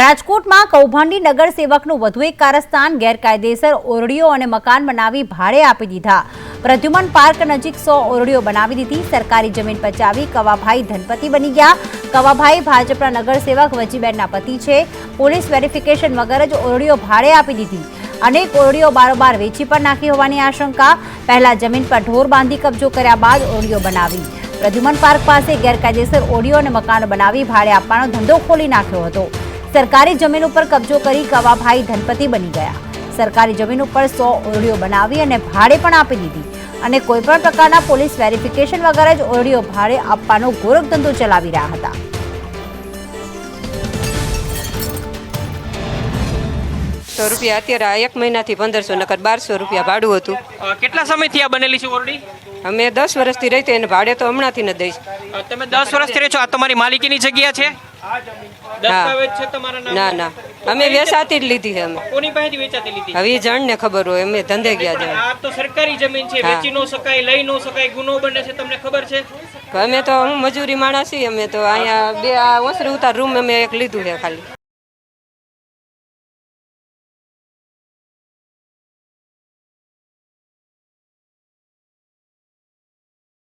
રાજકોટમાં કૌભાંડી નગર સેવકનું વધુ એક કારસ્તાન ગેરકાયદેસર ઓરડીઓ અને મકાન બનાવી ભાડે આપી દીધા. પ્રદ્યુમન પાર્ક નજીક સો ઓરડીઓ બનાવી દીધી. સરકારી જમીન પચાવી કવાભાઈ ધનપતિ બની ગયા. કવાભાઈ ભાજપના નગરસેવક વજીબેનના પતિ છે. પોલીસ વેરિફિકેશન વગર જ ઓરડીઓ ભાડે આપી દીધી. અનેક ઓરડીઓ બારોબાર વેચી પણ નાખી હોવાની આશંકા. પહેલા જમીન પર ઢોર બાંધી કબજો કર્યા બાદ ઓરડીઓ બનાવી. પ્રદ્યુમન પાર્ક પાસે ગેરકાયદેસર ઓરડીઓ અને મકાનો બનાવી ભાડે આપવાનો ધંધો ખોલી નાખ્યો હતો. સરકારી જમીન ઉપર કબજો કરી કવાભાઈ ધનપતિ બની ગયા. સરકારી જમીન ઉપર સો ઓરડીઓ બનાવી અને ભાડે પણ આપી દીધી. અને કોઈપણ પ્રકારના પોલીસ વેરિફિકેશન વગર જ ઓરડીઓ ભાડે આપવાનો ગોરખ ધંધો ચલાવી રહ્યા હતા. સો રૂપિયા અત્યારે આ એક મહિનાથી પંદરસો નકર બારસો રૂપિયા ભાડું હતું. કેટલા સમયથી આ બનેલી છે ઓરડી? અમે દસ વર્ષથી રહી એને ભાડે તો હમણાંથી ન દઈશ. તમે દસ વર્ષથી રહો છો આ તમારી માલિકીની જગ્યા છે? દસ્તાવેજ છે તમારા નામ ના ના. અમે વેસાતી જ લીધી છે અમે. કોની પાસેથી વેચાતી લીધી? હવે ઈ જણને ખબર હોય અમે ધંધે ગયા જાય આ તો સરકારી જમીન છે વેચી નો શકાય લઈ નો શકાય ગુનો બને છે તમને ખબર છે? અમે તો હું મજૂરી માણસ છીએ અમે તો અહીંયા બે આ ઓસરી ઉતાર રૂમ અમે એક લીધું છે ખાલી.